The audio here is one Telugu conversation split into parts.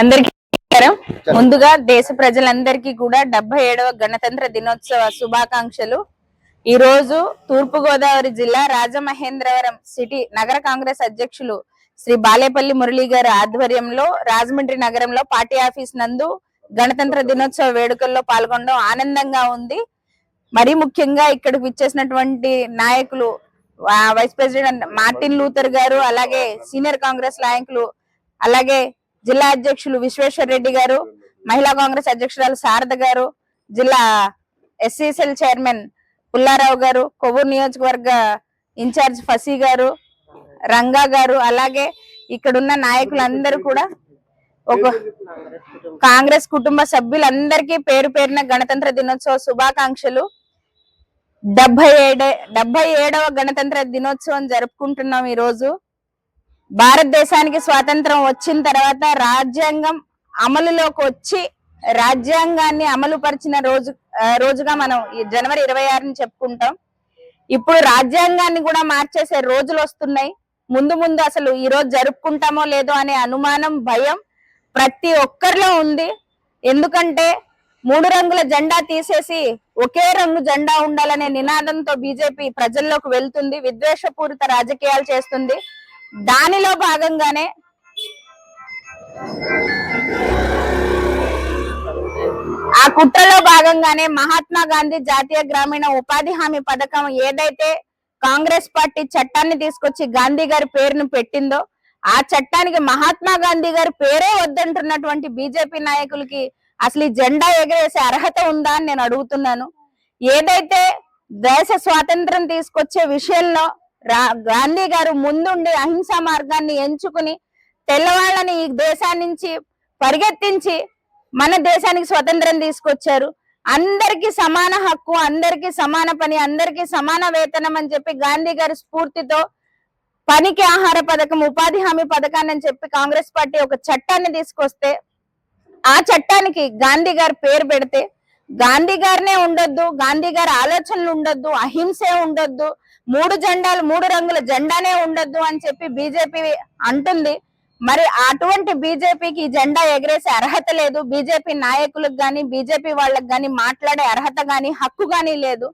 అందరికీ ముందుగా దేశ ప్రజలందరికీ కూడా డెబ్బై ఏడవ గణతంత్ర దినోత్సవ శుభాకాంక్షలు. ఈ రోజు తూర్పు గోదావరి జిల్లా రాజమహేంద్రవరం సిటీ నగర కాంగ్రెస్ అధ్యక్షులు శ్రీ బాలేపల్లి మురళి గారి ఆధ్వర్యంలో రాజమండ్రి నగరంలో పార్టీ ఆఫీస్ నందు గణతంత్ర దినోత్సవ వేడుకల్లో పాల్గొనడం ఆనందంగా ఉంది. మరీ ముఖ్యంగా ఇక్కడికి విచ్చేసినటువంటి నాయకులు వైస్ ప్రెసిడెంట్ మార్టిన్ లూథర్ గారు అలాగే సీనియర్ కాంగ్రెస్ నాయకులు అలాగే జిల్లా అధ్యక్షులు విశ్వేశ్వర్ రెడ్డి గారు మహిళా కాంగ్రెస్ అధ్యక్షురాలు శారద గారు జిల్లా ఎస్సీసీఎల్ చైర్మన్ పుల్లారావు గారు కొవ్వూరు నియోజకవర్గ ఇన్ఛార్జ్ ఫసీ గారు రంగా గారు అలాగే ఇక్కడున్న నాయకులందరూ కూడా ఒక కాంగ్రెస్ కుటుంబ సభ్యులందరికీ పేరు పేరున గణతంత్ర దినోత్సవ శుభాకాంక్షలు. డెబ్బై ఏడే డెబ్బై ఏడవ గణతంత్ర దినోత్సవం జరుపుకుంటున్నాం ఈ రోజు భారతదేశానికి స్వాతంత్రం వచ్చిన తర్వాత రాజ్యాంగం అమలులోకి వచ్చి రాజ్యాంగాన్ని అమలు పరిచిన రోజు రోజుగా మనం జనవరి ఇరవై ఆరుని చెప్పుకుంటాం. ఇప్పుడు రాజ్యాంగాన్ని కూడా మార్చేసే రోజులు వస్తున్నాయి. ముందు ముందు అసలు ఈ రోజు జరుపుకుంటామో లేదో అనే అనుమానం భయం ప్రతి ఒక్కరిలో ఉంది. ఎందుకంటే మూడు రంగుల జెండా తీసేసి ఒకే రంగు జెండా ఉండాలనే నినాదంతో బీజేపీ ప్రజల్లోకి వెళ్తుంది. విద్వేషపూరిత రాజకీయాలు చేస్తుంది. దానిలో భాగంగానే ఆ కుట్రలో భాగంగానే మహాత్మా గాంధీ జాతీయ గ్రామీణ ఉపాధి హామీ పథకం ఏదైతే కాంగ్రెస్ పార్టీ చట్టాన్ని తీసుకొచ్చి గాంధీ గారి పేరును పెట్టిందో ఆ చట్టానికి మహాత్మా గాంధీ గారి పేరే వద్దంటున్నటువంటి బీజేపీ నాయకులకి అసలు ఈ జెండా ఎగరేసే అర్హత ఉందా అని నేను అడుగుతున్నాను. ఏదైతే దేశ స్వాతంత్రం తీసుకొచ్చే విషయంలో గాంధీ గారు ముందుండి అహింసా మార్గాన్ని ఎంచుకుని తెల్లవాళ్ళని ఈ దేశాన్ని నుంచి పరిగెత్తించి మన దేశానికి స్వతంత్రం తీసుకొచ్చారు. అందరికీ సమాన హక్కు అందరికీ సమాన పని అందరికీ సమాన వేతనం అని చెప్పి గాంధీ గారి స్ఫూర్తితో పనికి ఆహార పథకం ఉపాధి హామీ పథకాన్ని అని చెప్పి కాంగ్రెస్ పార్టీ ఒక చట్టాన్ని తీసుకొస్తే ఆ చట్టానికి గాంధీ గారి పేరు పెడితే గాంధీ గారినే ఉండొద్దు గాంధీ గారి ఆలోచనలు ఉండొద్దు అహింసే ఉండొద్దు మూడు జెండాలు మూడు రంగుల జెండానే ఉండొద్దు అని చెప్పి బీజేపీ అంటుంది. మరి అటువంటి బీజేపీకి ఈ జెండా ఎగరేసే అర్హత లేదు. బీజేపీ నాయకులకు గాని బీజేపీ వాళ్ళకి గాని మాట్లాడే అర్హత గాని హక్కు గాని లేదు.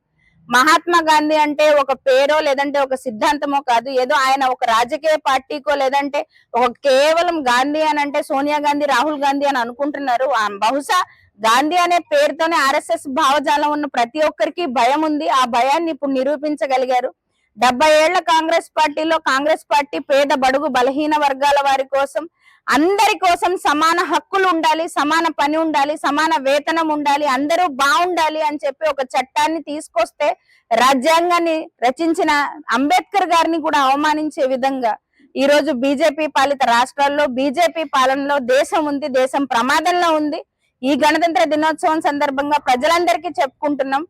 మహాత్మా గాంధీ అంటే ఒక పేరో లేదంటే ఒక సిద్ధాంతమో కాదు. ఏదో ఆయన ఒక రాజకీయ పార్టీకో లేదంటే ఒక కేవలం గాంధీ అని అంటే సోనియా గాంధీ రాహుల్ గాంధీ అని అనుకుంటున్నారు. బహుశా గాంధీ అనే పేరుతోనే ఆర్ఎస్ఎస్ భావజాలం ఉన్న ప్రతి ఒక్కరికి భయం ఉంది. ఆ భయాన్ని ఇప్పుడు నిరూపించగలిగారు. డెబ్బై ఏళ్ళ కాంగ్రెస్ పార్టీలో కాంగ్రెస్ పార్టీ పేద బడుగు బలహీన వర్గాల వారి కోసం అందరి కోసం సమాన హక్కులు ఉండాలి సమాన పని ఉండాలి సమాన వేతనం ఉండాలి అందరూ బాగుండాలి అని చెప్పి ఒక చట్టాన్ని తీసుకొస్తే రాజ్యాంగాన్ని రచించిన అంబేద్కర్ గారిని కూడా అవమానించే విధంగా ఈ రోజు బీజేపీ పాలిత రాష్ట్రాల్లో బీజేపీ పాలనలో దేశం ఉంది దేశం ప్రమాదంలో ఉంది. ఈ గణతంత్ర దినోత్సవం సందర్భంగా ప్రజలందరికీ చెప్పుకుంటున్నాం.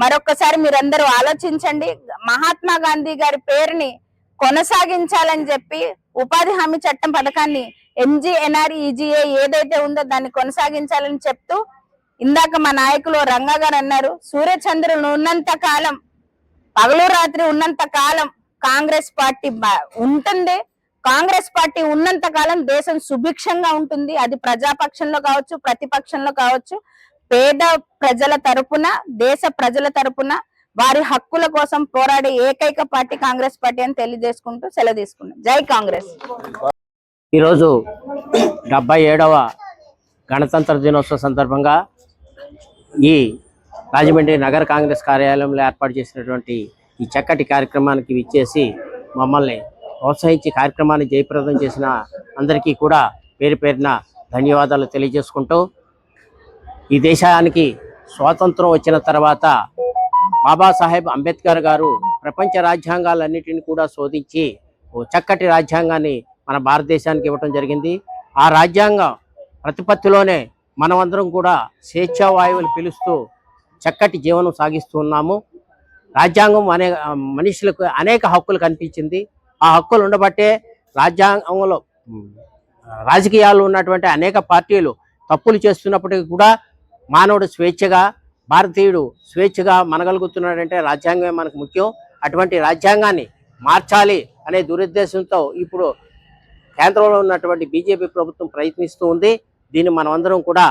మరొకసారి మీరందరూ ఆలోచించండి. మహాత్మా గాంధీ గారి పేరుని కొనసాగించాలని చెప్పి ఉపాధి హామీ చట్టం పథకాన్ని ఎంజీఎన్ఆర్ఈజీఏ ఏదైతే ఉందో దాన్ని కొనసాగించాలని చెప్తూ ఇందాక మా నాయకులు రంగా గారు అన్నారు సూర్యచంద్రులు ఉన్నంత కాలం పగలు రాత్రి ఉన్నంత కాలం కాంగ్రెస్ పార్టీ ఉంటుంది. కాంగ్రెస్ పార్టీ ఉన్నంత కాలం దేశం సుభిక్షంగా ఉంటుంది. అది ప్రజాపక్షంలో కావచ్చు ప్రతిపక్షంలో కావచ్చు. పేద ప్రజల తరపున దేశ ప్రజల తరపున వారి హక్కుల కోసం పోరాడే ఏకైక పార్టీ కాంగ్రెస్ పార్టీ అని తెలియజేసుకుంటూ సెలవు తీసుకున్నాం. జై కాంగ్రెస్. ఈరోజు డెబ్బై ఏడవ గణతంత్ర దినోత్సవ సందర్భంగా ఈ రాజమండ్రి నగర కాంగ్రెస్ కార్యాలయంలో ఏర్పాటు చేసినటువంటి ఈ చక్కటి కార్యక్రమానికి విచ్చేసి మమ్మల్ని ప్రోత్సహించి కార్యక్రమాన్ని జయప్రదం చేసిన అందరికీ కూడా పేరు పేరున ధన్యవాదాలు తెలియజేసుకుంటూ ఈ దేశానికి స్వాతంత్రం వచ్చిన తర్వాత బాబాసాహెబ్ అంబేద్కర్ గారు ప్రపంచ రాజ్యాంగాలన్నిటిని కూడా శోధించి ఓ చక్కటి రాజ్యాంగాన్ని మన భారతదేశానికి ఇవ్వటం జరిగింది. ఆ రాజ్యాంగం ప్రతిపత్తిలోనే మనమందరం కూడా స్వేచ్ఛా వాయువులు పిలుస్తూ చక్కటి జీవనం సాగిస్తూ ఉన్నాము. రాజ్యాంగం అనే మనుషులకు అనేక హక్కులు కనిపించింది. ఆ హక్కులు ఉండబట్టే రాజ్యాంగంలో రాజకీయాలు ఉన్నటువంటి అనేక పార్టీలు తప్పులు చేస్తున్నప్పటికీ కూడా మానవుడు స్వేచ్ఛగా భారతీయుడు స్వేచ్ఛగా మనగలుగుతున్నాడంటే రాజ్యాంగమే మనకు ముఖ్యం. అటువంటి రాజ్యాంగాన్ని మార్చాలి అనే దురుద్దేశంతో ఇప్పుడు కేంద్రంలో ఉన్నటువంటి బీజేపీ ప్రభుత్వం ప్రయత్నిస్తూ ఉంది. దీన్ని మనమందరం కూడా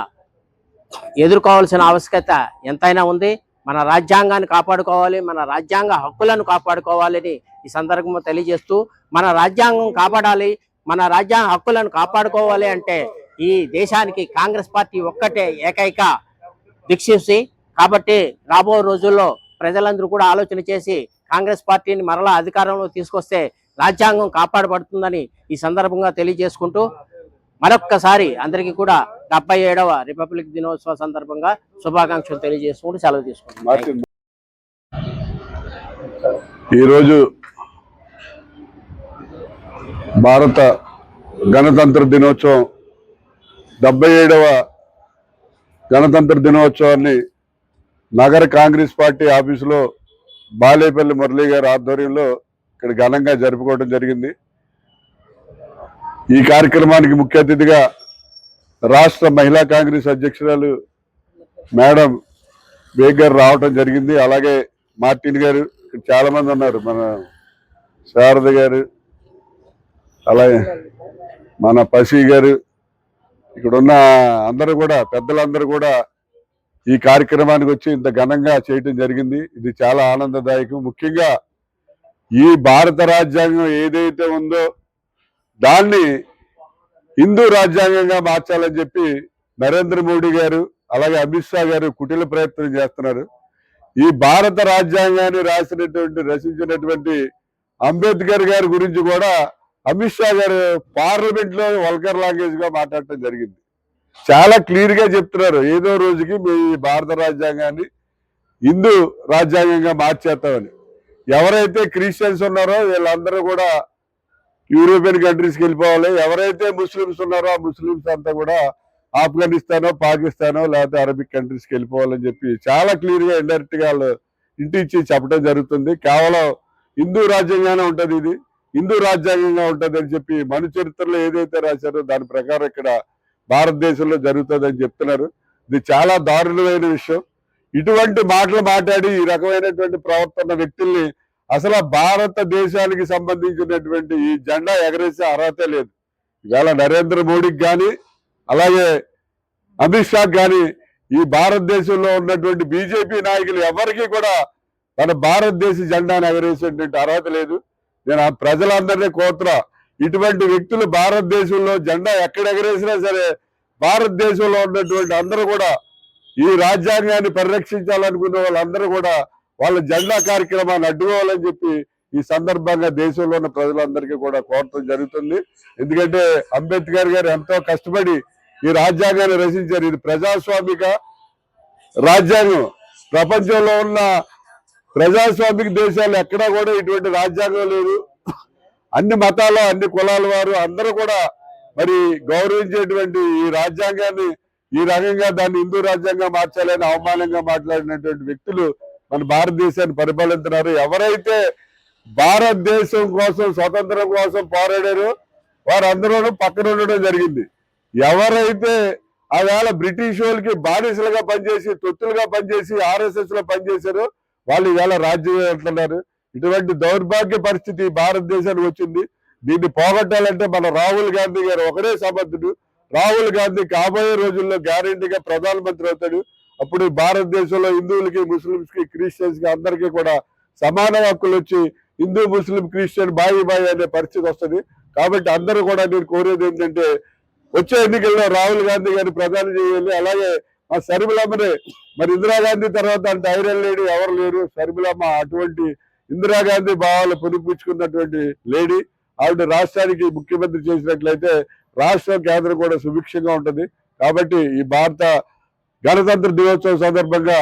ఎదుర్కోవాల్సిన ఆవశ్యకత ఎంతైనా ఉంది. మన రాజ్యాంగాన్ని కాపాడుకోవాలి మన రాజ్యాంగ హక్కులను కాపాడుకోవాలని ఈ సందర్భంలో తెలియజేస్తూ మన రాజ్యాంగం కాపాడాలి మన రాజ్యాంగ హక్కులను కాపాడుకోవాలి అంటే ఈ దేశానికి కాంగ్రెస్ పార్టీ ఒక్కటే ఏకైక వీక్షించి కాబట్టి రాబో రోజుల్లో ప్రజలందరూ కూడా ఆలోచన చేసి కాంగ్రెస్ పార్టీని మరలా అధికారంలో తీసుకొస్తే రాజ్యాంగం కాపాడబడుతుందని ఈ సందర్భంగా తెలియజేసుకుంటూ మరొక్కసారి అందరికీ కూడా డెబ్బై ఏడవ రిపబ్లిక్ దినోత్సవ సందర్భంగా శుభాకాంక్షలు తెలియజేసుకుంటూ సెలవు తీసుకుంటున్నాను ఈరోజు భారత గణతంత్ర దినోత్సవం డెబ్బై ఏడవ గణతంత్ర దినోత్సవాన్ని నగర కాంగ్రెస్ పార్టీ ఆఫీసులో బాలేపల్లి మురళీ గారి ఆధ్వర్యంలో ఇక్కడ ఘనంగా జరుపుకోవడం జరిగింది. ఈ కార్యక్రమానికి ముఖ్య అతిథిగా రాష్ట్ర మహిళా కాంగ్రెస్ అధ్యక్షురాలు మేడం వేగ్ రావటం జరిగింది. అలాగే మార్టిన్ గారు ఇక్కడ చాలా మంది ఉన్నారు మన శారద గారు అలాగే మన పసి గారు ఇక్కడున్న అందరూ కూడా పెద్దలందరూ కూడా ఈ కార్యక్రమానికి వచ్చి ఇంత ఘనంగా చేయటం జరిగింది. ఇది చాలా ఆనందదాయకం. ముఖ్యంగా ఈ భారత రాజ్యాంగం ఏదైతే ఉందో దాన్ని హిందూ రాజ్యాంగంగా మార్చాలని చెప్పి నరేంద్ర మోడీ గారు అలాగే అమిత్ షా గారు కుటిల ప్రయత్నం చేస్తున్నారు. ఈ భారత రాజ్యాంగాన్ని రాసినటువంటి రచించినటువంటి అంబేద్కర్ గారి గురించి కూడా అమిత్ షా గారు పార్లమెంట్లో వల్కర్ లాంగ్వేజ్గా మాట్లాడటం జరిగింది. చాలా క్లియర్గా చెప్తున్నారు. ఏదో రోజుకి మీ భారత రాజ్యాంగాన్ని హిందూ రాజ్యాంగంగా మార్చేస్తామని. ఎవరైతే క్రిస్టియన్స్ ఉన్నారో వీళ్ళందరూ కూడా యూరోపియన్ కంట్రీస్కి వెళ్ళిపోవాలి. ఎవరైతే ముస్లిమ్స్ ఉన్నారో ఆ ముస్లిమ్స్ అంతా కూడా ఆఫ్ఘనిస్తానో పాకిస్తానో లేకపోతే అరబిక్ కంట్రీస్కి వెళ్ళిపోవాలని చెప్పి చాలా క్లియర్గా ఇండైరెక్ట్గా వాళ్ళు ఇంటి ఇచ్చి చెప్పడం జరుగుతుంది. కేవలం హిందూ రాజ్యాంగానే ఉంటుంది ఇది. హిందూ రాజ్యాంగంగా ఉంటుందని చెప్పి మన చరిత్రలో ఏదైతే రాశారో దాని ప్రకారం ఇక్కడ భారతదేశంలో జరుగుతుందని చెప్తున్నారు. ఇది చాలా దారుణమైన విషయం. ఇటువంటి మాటలు మాట్లాడి ఈ రకమైనటువంటి ప్రవర్తన వ్యక్తుల్ని అసలు భారతదేశానికి సంబంధించినటువంటి ఈ జెండా ఎగరేసే అర్హత లేదు. ఇవాళ నరేంద్ర మోడీకి కానీ అలాగే అమిత్ షా కానీ ఈ భారతదేశంలో ఉన్నటువంటి బీజేపీ నాయకులు ఎవరికి కూడా మన భారతదేశ జెండాను ఎగరేసేటువంటి అర్హత లేదు. నేను ఆ ప్రజలందరినీ కోరుతున్నా. ఇటువంటి వ్యక్తులు భారతదేశంలో జెండా ఎక్కడ ఎగరేసినా సరే భారతదేశంలో ఉన్నటువంటి అందరూ కూడా ఈ రాజ్యాంగాన్ని పరిరక్షించాలనుకునే వాళ్ళందరూ కూడా వాళ్ళ జెండా కార్యక్రమాన్ని అడ్డుకోవాలని చెప్పి ఈ సందర్భంగా దేశంలో ఉన్న ప్రజలందరికీ కూడా కోరటం జరుగుతుంది. ఎందుకంటే అంబేద్కర్ గారు ఎంతో కష్టపడి ఈ రాజ్యాంగాన్ని రచించారు. ఇది ప్రజాస్వామిక రాజ్యాంగం. ప్రపంచంలో ఉన్న ప్రజాస్వామిక దేశాలు ఎక్కడా కూడా ఇటువంటి రాజ్యాంగం లేదు. అన్ని మతాల అన్ని కులాల వారు అందరూ కూడా మరి గౌరవించేటువంటి ఈ రాజ్యాంగాన్ని ఈ రకంగా దాన్ని హిందూ రాజ్యాంగంగా మార్చాలని అవమానంగా మాట్లాడినటువంటి వ్యక్తులు మన భారతదేశాన్ని పరిపాలిస్తున్నారు ఎవరైతే భారతదేశం కోసం స్వతంత్రం కోసం పోరాడారో వారందరూ పక్కన ఉండడం జరిగింది. ఎవరైతే ఆవేళ బ్రిటిష్ వాళ్ళకి బానిసలుగా పనిచేసి తొత్తులుగా పనిచేసి ఆర్ఎస్ఎస్లో పనిచేశారో వాళ్ళు ఇవాళ రాజ్యం అంటున్నారు. ఇటువంటి దౌర్భాగ్య పరిస్థితి భారతదేశానికి వచ్చింది. దీన్ని పోగొట్టాలంటే మన రాహుల్ గాంధీ గారు ఒకడే సమర్థుడు. రాహుల్ గాంధీ కాబోయే రోజుల్లో గ్యారెంటీగా ప్రధానమంత్రి అవుతాడు. అప్పుడు భారతదేశంలో హిందువులకి ముస్లింస్కి క్రిస్టియన్స్కి అందరికీ కూడా సమాన హక్కులు వచ్చి హిందూ ముస్లిం క్రిస్టియన్ బాయి బాయి అనే పరిస్థితి వస్తుంది. కాబట్టి అందరూ కూడా నేను కోరేది ఏంటంటే వచ్చే ఎన్నికల్లో రాహుల్ గాంధీ గారిని ప్రధాని చేయాలి. అలాగే మా శర్మిలమ్మని మరి ఇందిరాగాంధీ తర్వాత అంటే ఐరన్ లేడీ ఎవరు లేరు. శర్మిలమ్మ అటువంటి ఇందిరాగాంధీ భావాలు పునిపించుకున్నటువంటి లేడీ. ఆవిడ రాష్ట్రానికి ముఖ్యమంత్రి చేసినట్లయితే రాష్ట్రం కేంద్రం కూడా సుభిక్షంగా ఉంటుంది. కాబట్టి ఈ భారత గణతంత్ర దినోత్సవం సందర్భంగా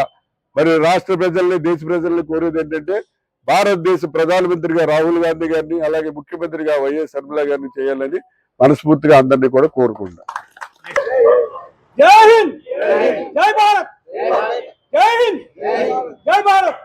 మరి రాష్ట్ర ప్రజల్ని దేశ ప్రజల్ని కోరేది ఏంటంటే భారతదేశ ప్రధానమంత్రిగా రాహుల్ గాంధీ గారిని అలాగే ముఖ్యమంత్రిగా వైఎస్ శర్మిల గారిని చేయాలని మనస్ఫూర్తిగా అందరినీ కూడా కోరుకుంటున్నాను జై హింద్! జై భారత్! జై హింద్! జై భారత్!